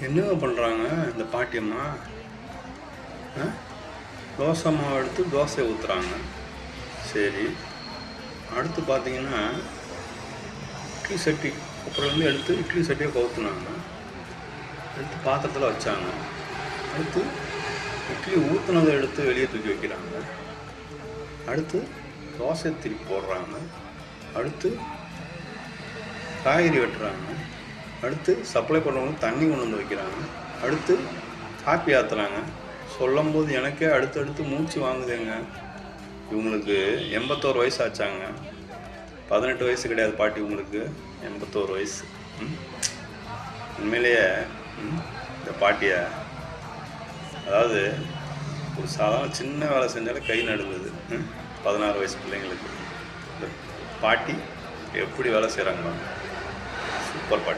என்னங்க பண்ணுறாங்க இந்த பாட்டியம்மா தோசை மாவு எடுத்து தோசை ஊற்றுறாங்க சரி. அடுத்து பார்த்தீங்கன்னா இட்லி சட்டி அப்புறம் எடுத்து இட்லி சட்டியை கவுத்துனாங்க. எடுத்து பாத்திரத்தில் வச்சாங்க. அடுத்து இட்லி ஊற்றுனதை எடுத்து வெளியே தூக்கி வைக்கிறாங்க. அடுத்து தோசை திருப்பி போடுறாங்க. அடுத்து காய்கறி வெட்டுறாங்க. அடுத்து சப்ளை பண்ணுறவங்க தண்ணி கொண்டு வந்து வைக்கிறாங்க. அடுத்து காப்பி ஆற்றுறாங்க சொல்லும் போது எனக்கே அடுத்தடுத்து மூச்சு வாங்குதுங்க. இவங்களுக்கு எண்பத்தோரு வயசு ஆச்சாங்க. பதினெட்டு வயசு கிடையாது பாட்டி உங்களுக்கு எண்பத்தோரு வயசு. உண்மையிலேயே இந்த பாட்டியை அதாவது ஒரு சாதாரண சின்ன வேலை செஞ்சாலே கை நடுங்குது. பதினாறு வயசு பிள்ளைங்களுக்கு. இந்த பாட்டி எப்படி வேலை செய்கிறாங்க சூப்பர் பாட்டி.